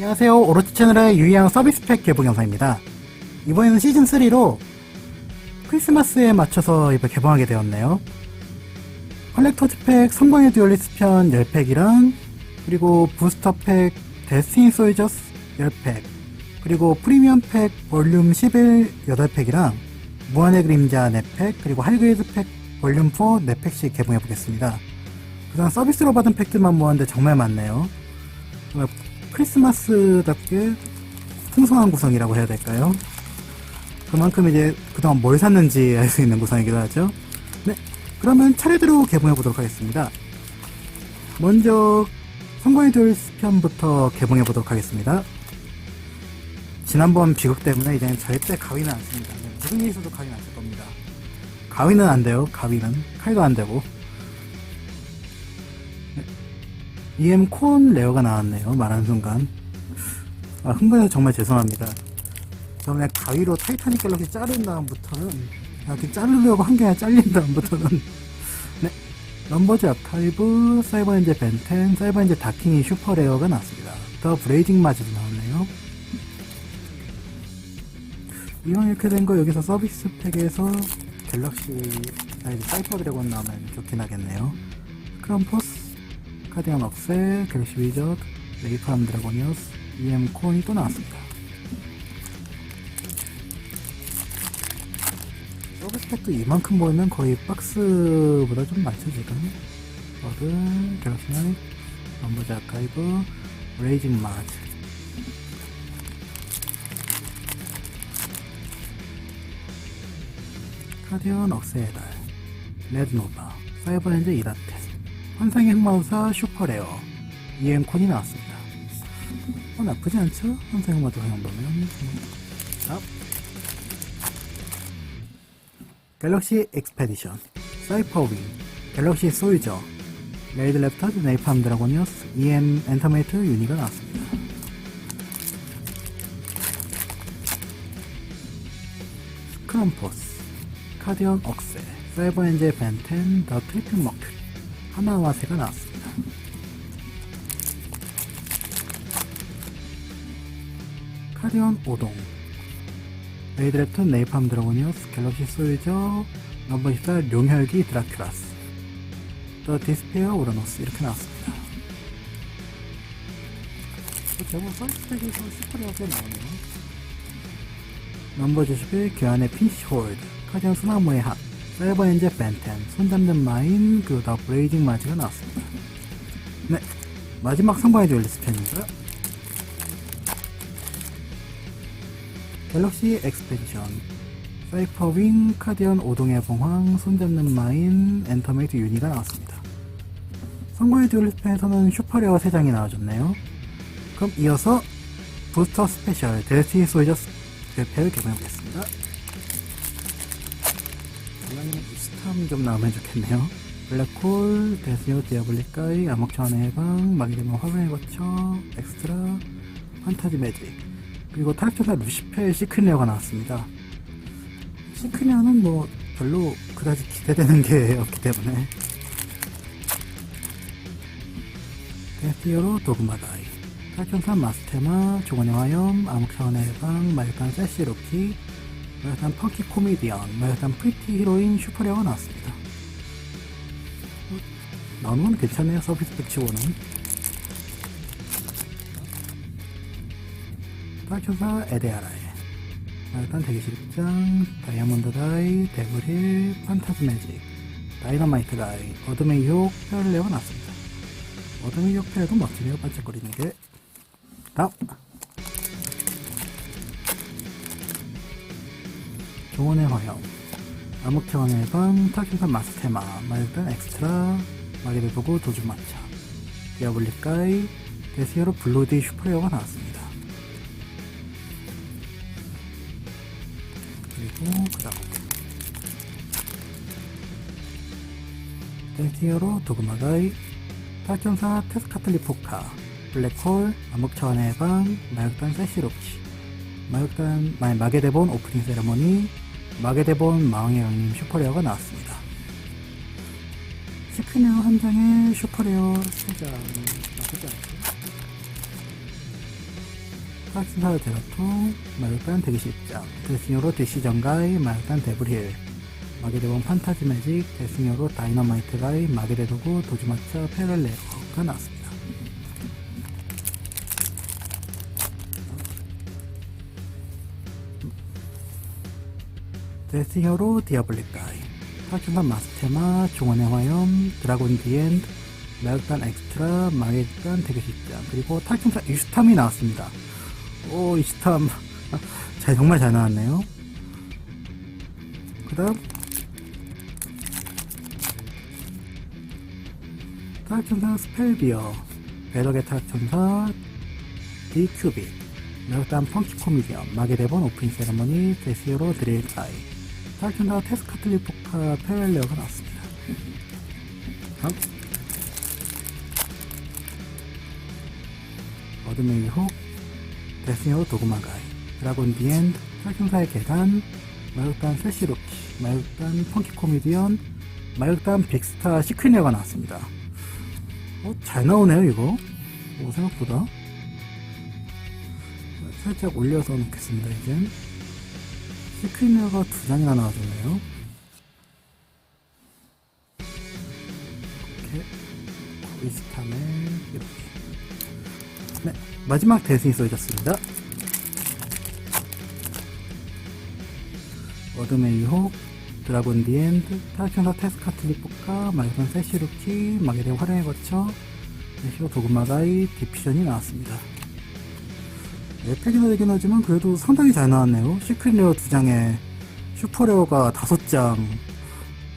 안녕하세요. 오로치 채널의 유의한 서비스 팩 개봉 영상입니다. 이번에는 시즌3로 크리스마스에 맞춰서 이번 개봉하게 되었네요. 컬렉터즈 팩 성광의 듀얼리스 편 10팩이랑 그리고 부스터 팩 데스티니 소이저스 10팩 그리고 프리미엄 팩 볼륨 11 8팩이랑 무한의 그림자 4팩 그리고 할그레이드 팩 볼륨 4 4팩씩 개봉해 보겠습니다. 그동안 서비스로 받은 팩들만 모았는데 정말 많네요. 크리스마스답게 풍성한 구성이라고 해야 될까요? 그만큼 이제 그동안 뭘 샀는지 알 수 있는 구성이기도 하죠. 네, 그러면 차례대로 개봉해 보도록 하겠습니다. 먼저 성광의 돌스 편부터 개봉해 보도록 하겠습니다. 지난번 비극 때문에 이제는 절대 가위는 안 씁니다. 네, 무슨 일이 있어도 가위는 안 쓸 겁니다. 가위는 안 돼요. 가위는 칼도 안 되고. EM 콘 레어가 나왔네요. 말하는 순간. 아, 흥분해서 정말 죄송합니다. 저번에 가위로 타이타닉 갤럭시 자른 다음부터는, 이렇게 자르려고 한 게 아니라 잘린 다음부터는, 네. 넘버즈 아카이브, 사이버 엔제 벤텐, 사이버 엔제 다킹이 슈퍼 레어가 나왔습니다. 더 브레이징 마즈도 나왔네요. 이왕 이렇게 된 거 여기서 서비스 팩에서 갤럭시, 아, 이제 사이퍼 드래곤 나오면 좋긴 하겠네요. 크럼포스, 카디언 억셀, 갤럭시 위저드, 레이프람 드래곤이어스, EM 콘이 또 나왔습니다. 서비스 팩도 이만큼 보이면 거의 박스보다 좀 많죠, 지금. 버드, 갤럭시 나잇, 넘버즈 아카이브, 레이징 마즈. 카디언 달, 레드노바, 사이버렌즈 이라테, 환상의 흑마우사 슈퍼레어, EM콘이 나왔습니다. 어, 나쁘지 않죠? 환상의 흑마우사 정도면. 자. 갤럭시 엑스페디션, 사이퍼윙, 갤럭시 소유저, 레이드 랩터드 네이팜 드라고니어스, EM 엔터메이트 유니가 나왔습니다. 스크럼포스, 카디언 억세, 사이버 엔젤 벤텐, 더 트리플 머큐리, 하나와 새가 나왔습니다. 카디언 오동, 레이드랩턴 네이팜 드래곤이어스, 갤럭시 소유저, 넘버 14 용혈기 드라큘라스, 더 디스페어 우라노스 이렇게 나왔습니다. 제목 선스펙에서 꽤 나오네요. 넘버 71 교환의 핀시 홀드, 카디언 소나무의 합, 사이버 엔젤 벤텐, 손잡는 마인, 그리고 더 브레이징 마즈가 나왔습니다. 네, 마지막 성광의 듀얼리스 편입니다. 갤럭시 엑스페디션, 사이퍼 윙, 카디언 오동의 봉황, 손잡는 마인, 엔터메이트 유니가 나왔습니다. 성광의 듀얼리스 편에서는 슈퍼레어 3장이 나와줬네요. 그럼 이어서 부스터 스페셜 데스티니 소이저스 대패를 개봉해보겠습니다. 이왕이면 이스탐 좀 나오면 좋겠네요. 블랙홀, 데스요 디아블리카이, 암흑천의 해방, 마기데몬 화분의 거쳐, 엑스트라, 판타지 매직, 그리고 타락조사 루시펠 시크니어가 나왔습니다. 시크니어는 뭐 별로 그다지 기대되는 게 없기 때문에 데스티어로 도그마다이, 타락조사 마스테마, 조건의 화염, 암흑천의 해방, 말간 세시 로키, 일단 펑키 코미디언, 일단 프리티 히로인 슈퍼레어가 나왔습니다. 어, 나오는 건 괜찮네요, 서비스 백치고는. 파초사 에데아라에. 일단 대기실장, 다이아몬드 다이, 데블힐, 판타즈 매직, 다이너마이트 다이, 어둠의 유혹, 페어레어가 나왔습니다. 어둠의 유혹 페어도 멋지네요, 반짝거리는 게. 다음. 종원의 화형. 암흑태원의 방 타키산 마스테마. 말단 엑스트라. 마리를 보고 도주마차. 디아블리카이 데시어로 블로디 슈퍼레어가 나왔습니다. 그리고 그 다음. 데시어로 도그마가이 타견사 테스카틀리포카. 블랙홀 암흑차원의 방 마역단 세시로키 마역단 마, 마게데본 오프닝 세레머니 마게데본 마왕의 강림 슈퍼레어가 나왔습니다. 시크네어 한 장에 슈퍼레어 3장 나쁘지 않죠? 탁신사 제라토, 마을단 대기실장, 데스니어로 디시전 가이, 마을단 데브릴, 마게데본 판타지 매직, 데스니어로 다이너마이트 가이, 마게데도구, 도주마차, 페렐레어가 나왔습니다. 데스히어로 가이, 탁신사 마스테마, 종원의 화염, 드라곤 디엔드, 마을단 엑스트라, 마게단 대기실장, 그리고 탈춤사 이슈탐이 나왔습니다. 오, 이슈탐. 잘, 정말 잘 나왔네요. 그 다음, 타락천사 스펠비어, 배덕의 타락천사 디큐빅, 마을단 펑키 코미디언, 마게데본 오프닝 세레머니, 데시오로 드릴 가이, 타락천사 테스카틀리 포카 페렐레어가 나왔습니다. 다음, 어둠의 유혹, 데스니어 도그마가이, 드라곤 디엔드, 설경사의 계단, 마육단 세시로키, 마육단 펑키 코미디언, 마육단 빅스타 시크니어가 나왔습니다. 어, 잘 나오네요, 이거. 오, 생각보다. 살짝 올려서 놓겠습니다, 이젠. 시크니어가 두 장이나 나와줬네요. 이렇게, 위스탐의 이렇게. 네, 마지막 대승이 써졌습니다. 어둠의 유혹, 드라곤 디엔드, 타락천사 테스카틀리포카, 마이선 세시루키, 마게데 활용에 거쳐, 세시로 도그마가이, 디피전이 나왔습니다. 네, 팩이나 되긴 하지만 그래도 상당히 잘 나왔네요. 시크릿 레어 2장에 슈퍼 레어가 5장.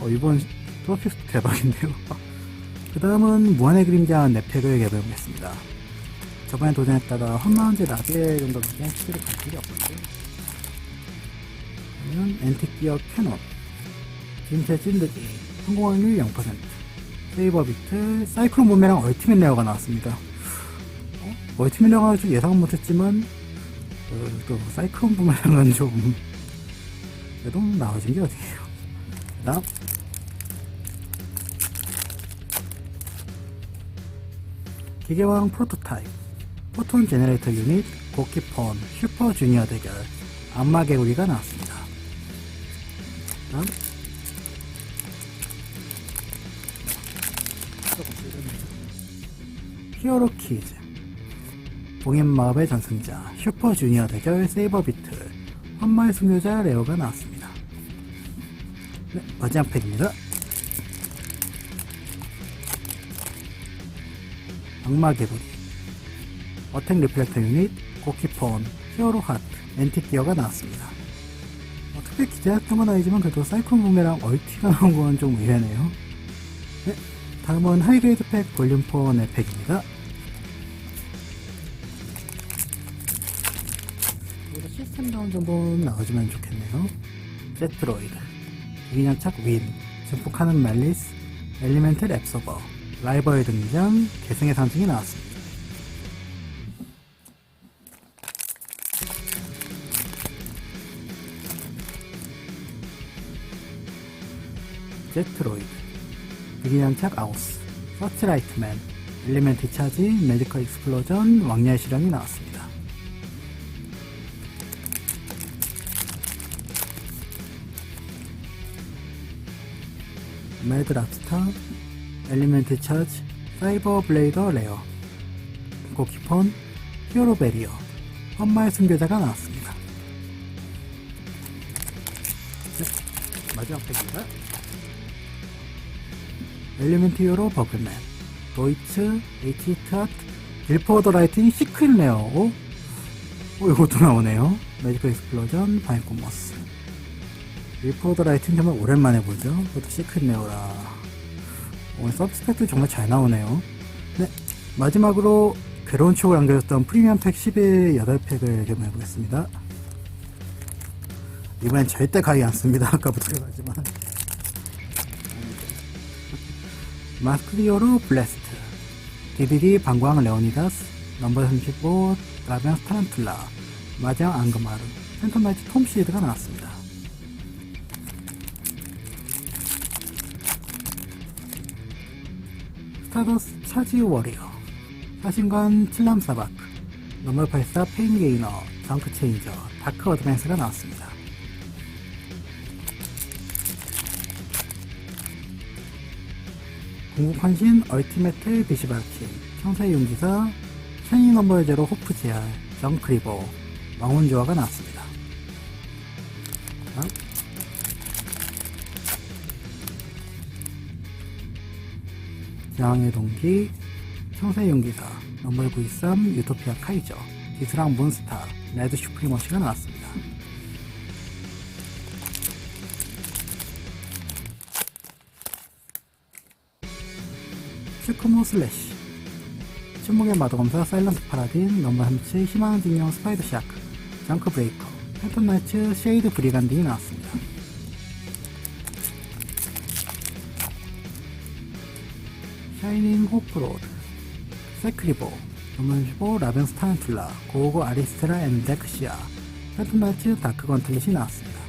어, 이번 트로피스 대박인데요. 그 다음은 무한의 그림자 4팩을 개발했습니다. 저번에 도전했다가 험마운드 라벨 정도밖에 스킬을 갈 일이 없었고 그러면 엔티기어 캐논 진짜 찐득이 성공확률 0% 세이버 비트 사이클론 몸매랑 얼티밋 레어가 나왔습니다 어? 얼티밋 레어가 좀 예상은 못했지만 어, 또 사이클론 몸매랑은 좀 그래도 나와준 게 어디에요 그 다음 기계왕 프로토타입 포톤 제네레이터 유닛, 고키폰, 슈퍼 주니어 대결, 악마 개구리가 나왔습니다. 다음. 히어로 키즈, 봉인마법의 전승자, 슈퍼 주니어 대결, 세이버 비틀, 환마의 승려자 레오가 나왔습니다. 네, 마지막 팩입니다. 악마 개구리, 어택 리플렉터 유닛, 고키폰, 히어로 하트, 엔티기어가 나왔습니다. 어, 특별히 기대했던 건 아니지만 그래도 사이클 부메랑 얼티가 나온 건 좀 의외네요. 네, 다음은 하이그레이드 팩 볼륨 4의 팩입니다. 스템 다운 정도 나와주면 좋겠네요. 제트로이드, 유기장착 윈, 증폭하는 멜리스, 엘리멘틀 앱서버, 라이벌 등장, 계승의 상징이 나왔습니다. 제트로이드, 유기장착 아우스, 서치라이트맨, 엘리멘트 차지, 매지컬 익스플로전, 왕녀의 실현이 나왔습니다. 매드 랍스터, 엘리멘트 차지, 사이버 블레이더 레어, 고키폰, 히어로 베리어, 험마의 순교자가 나왔습니다. 네, 마지막 팩입니다. 엘리멘트 히어로 버글맨, 도이츠, 에이티트아트, 길포더 라이팅 시크릿 레어, 오, 오, 이것도 나오네요. 매지컬 익스플로전, 바인코머스. 길포더 라이팅 정말 오랜만에 보죠. 그것도 시크릿 레어라. 오늘 서브스펙도 정말 잘 나오네요. 네, 마지막으로 괴로운 추억을 안겨줬던 프리미엄 팩 10의 8팩을 개봉해보겠습니다. 이번엔 절대 가위 안 씁니다. 아까부터 해가지만. 마스크리오로 블레스트 DDD 방광 레오니다스 넘버 35 라비앙 스타란툴라 마장 앙그마르 팬텀나이트 톰시드가 나왔습니다 스타더스 차지 워리어 사신관 칠람사바크 넘버 84 페인 게이너, 정크 체인저, 다크 어드밴스가 나왔습니다. 궁극 환신, 얼티메트 비시바킨, 청사의 용기사, 샤이니 넘버 제로 호프 제알, 정크리버, 왕혼조화가 나왔습니다. 다 음. 제왕의 동기, 청사의 용기사, 넘버 923, 유토피아 카이저, 디스랑 몬스타, 레드 슈프리머시가 나왔습니다. 슈크모 슬래시 침묵의 마도검사 사일런트 파라딘 넘버 37 희망의 징용 스파이더 샤크 정크 브레이커 패턴 나이츠 쉐이드 브리간딩이 나왔습니다. 샤이닝 호프로드 세크리보 15 라벤스 타란툴라 고고 아리스테라 앤 패턴 나이츠 다크 건틀릿이 나왔습니다.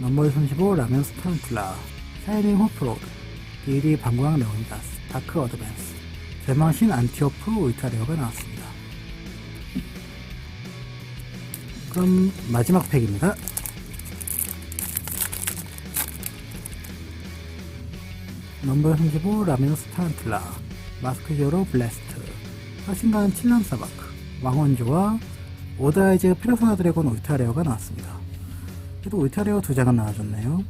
넘버 35 라면 스타란툴라 샤이닝 호프로드 디디 방광 레온다스 다크 어드밴스 대망신 안티오프 울타레어가 나왔습니다. 그럼 마지막 팩입니다. 넘버 35 라면 스타란툴라 마스크 제로 블래스트 화신간 칠람 사바크 왕원조와 오다이즈 피라소나 드래곤 울타레어가 나왔습니다. 그래도 울타리오 두 장은 나와줬네요.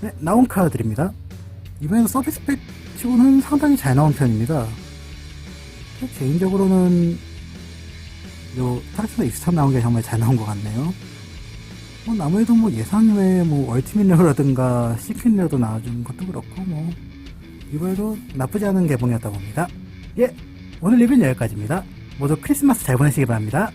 네, 나온 카드들입니다. 이번에는 서비스 팩 치고는 상당히 잘 나온 편입니다. 개인적으로는 요 타락스나 익스탑 나온 게 정말 잘 나온 것 같네요. 뭐 아무래도 뭐 예상 외에 뭐 얼티밋 레어라든가 시크릿 레어도 나와준 것도 그렇고 뭐 이번에도 나쁘지 않은 개봉이었다고 봅니다. 예, 오늘 리뷰는 여기까지입니다. 모두 크리스마스 잘 보내시기 바랍니다.